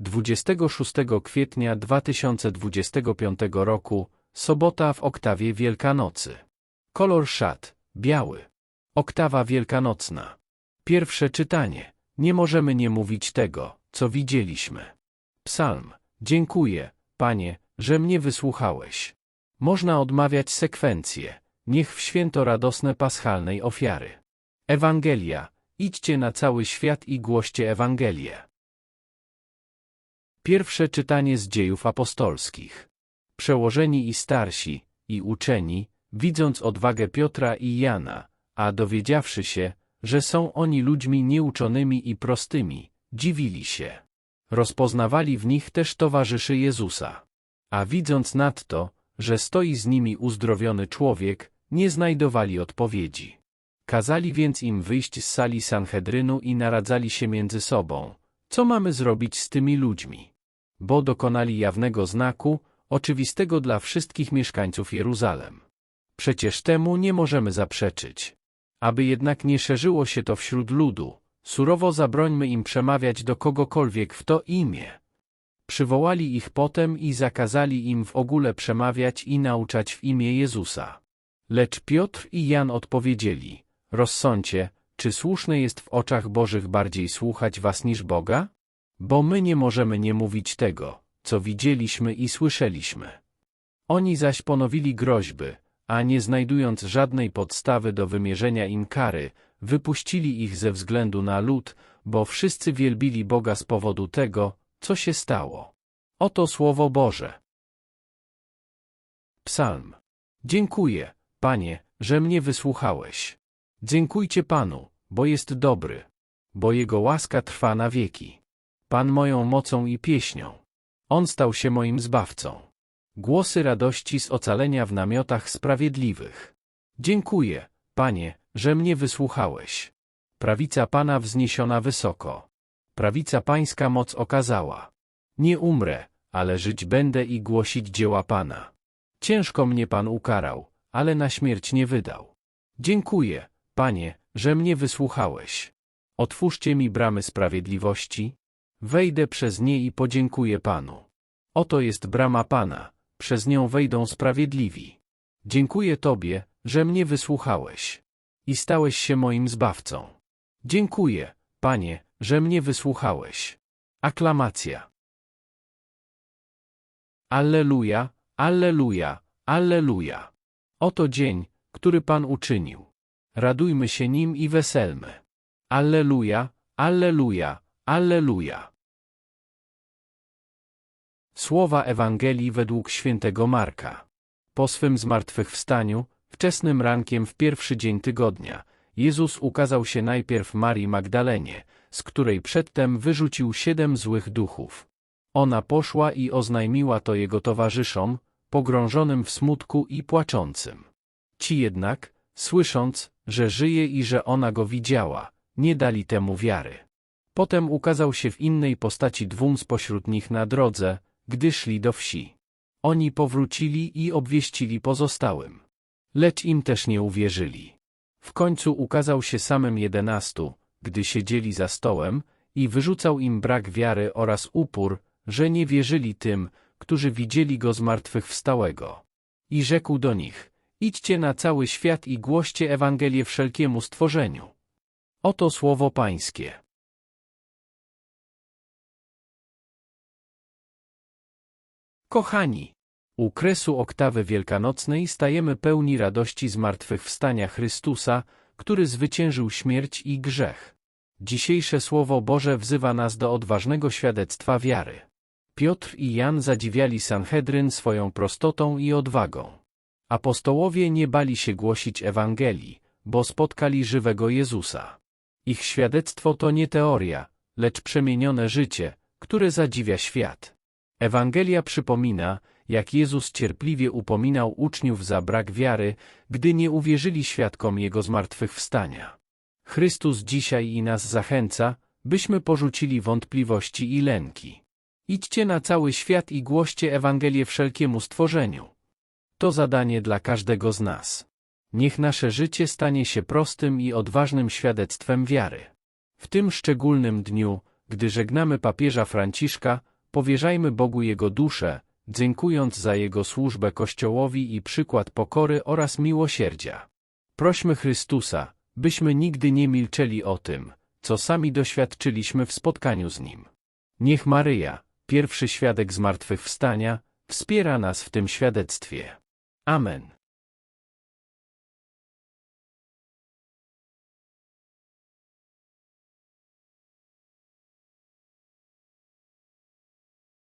26 kwietnia 2025 roku, sobota w oktawie Wielkanocy. Kolor szat, biały. Oktawa wielkanocna. Pierwsze czytanie. Nie możemy nie mówić tego, co widzieliśmy. Psalm. Dziękuję, Panie, że mnie wysłuchałeś. Można odmawiać sekwencje. Niech w święto radosne paschalnej ofiary. Ewangelia. Idźcie na cały świat i głoście Ewangelię. Pierwsze czytanie z dziejów apostolskich. Przełożeni i starsi, i uczeni, widząc odwagę Piotra i Jana, a dowiedziawszy się, że są oni ludźmi nieuczonymi i prostymi, dziwili się. Rozpoznawali w nich też towarzyszy Jezusa. A widząc nadto, że stoi z nimi uzdrowiony człowiek, nie znajdowali odpowiedzi. Kazali więc im wyjść z sali Sanhedrynu i naradzali się między sobą. Co mamy zrobić z tymi ludźmi? Bo dokonali jawnego znaku, oczywistego dla wszystkich mieszkańców Jeruzalem. Przecież temu nie możemy zaprzeczyć. Aby jednak nie szerzyło się to wśród ludu, surowo zabrońmy im przemawiać do kogokolwiek w to imię. Przywołali ich potem i zakazali im w ogóle przemawiać i nauczać w imię Jezusa. Lecz Piotr i Jan odpowiedzieli, rozsądźcie, czy słuszne jest w oczach Bożych bardziej słuchać was niż Boga? Bo my nie możemy nie mówić tego, co widzieliśmy i słyszeliśmy. Oni zaś ponowili groźby, a nie znajdując żadnej podstawy do wymierzenia im kary, wypuścili ich ze względu na lud, bo wszyscy wielbili Boga z powodu tego, co się stało. Oto Słowo Boże. Psalm. Dziękuję, Panie, że mnie wysłuchałeś. Dziękujcie Panu, bo jest dobry, bo Jego łaska trwa na wieki. Pan moją mocą i pieśnią. On stał się moim zbawcą. Głosy radości z ocalenia w namiotach sprawiedliwych. Dziękuję, Panie, że mnie wysłuchałeś. Prawica Pana wzniesiona wysoko. Prawica Pańska moc okazała. Nie umrę, ale żyć będę i głosić dzieła Pana. Ciężko mnie Pan ukarał, ale na śmierć nie wydał. Dziękuję, Panie, że mnie wysłuchałeś. Otwórzcie mi bramy sprawiedliwości. Wejdę przez nie i podziękuję Panu. Oto jest brama Pana, przez nią wejdą sprawiedliwi. Dziękuję Tobie, że mnie wysłuchałeś. I stałeś się moim zbawcą. Dziękuję, Panie, że mnie wysłuchałeś. Aklamacja. Alleluja, Alleluja, Alleluja. Oto dzień, który Pan uczynił. Radujmy się nim i weselmy. Alleluja, Alleluja, Alleluja. Słowa Ewangelii według świętego Marka. Po swym zmartwychwstaniu, wczesnym rankiem w pierwszy dzień tygodnia, Jezus ukazał się najpierw Marii Magdalenie, z której przedtem wyrzucił siedem złych duchów. Ona poszła i oznajmiła to jego towarzyszom, pogrążonym w smutku i płaczącym. Ci jednak, słysząc, że żyje i że ona go widziała, nie dali temu wiary. Potem ukazał się w innej postaci dwóm spośród nich na drodze, gdy szli do wsi. Oni powrócili i obwieścili pozostałym. Lecz im też nie uwierzyli. W końcu ukazał się samym jedenastu, gdy siedzieli za stołem, i wyrzucał im brak wiary oraz upór, że nie wierzyli tym, którzy widzieli go zmartwychwstałego. I rzekł do nich, idźcie na cały świat i głoście Ewangelię wszelkiemu stworzeniu. Oto słowo Pańskie. Kochani, u kresu oktawy wielkanocnej stajemy pełni radości zmartwychwstania Chrystusa, który zwyciężył śmierć i grzech. Dzisiejsze Słowo Boże wzywa nas do odważnego świadectwa wiary. Piotr i Jan zadziwiali Sanhedryn swoją prostotą i odwagą. Apostołowie nie bali się głosić Ewangelii, bo spotkali żywego Jezusa. Ich świadectwo to nie teoria, lecz przemienione życie, które zadziwia świat. Ewangelia przypomina, jak Jezus cierpliwie upominał uczniów za brak wiary, gdy nie uwierzyli świadkom Jego zmartwychwstania. Chrystus dzisiaj i nas zachęca, byśmy porzucili wątpliwości i lęki. Idźcie na cały świat i głoście Ewangelię wszelkiemu stworzeniu. To zadanie dla każdego z nas. Niech nasze życie stanie się prostym i odważnym świadectwem wiary. W tym szczególnym dniu, gdy żegnamy papieża Franciszka, powierzajmy Bogu Jego duszę, dziękując za Jego służbę Kościołowi i przykład pokory oraz miłosierdzia. Prośmy Chrystusa, byśmy nigdy nie milczeli o tym, co sami doświadczyliśmy w spotkaniu z Nim. Niech Maryja, pierwszy świadek zmartwychwstania, wspiera nas w tym świadectwie. Amen.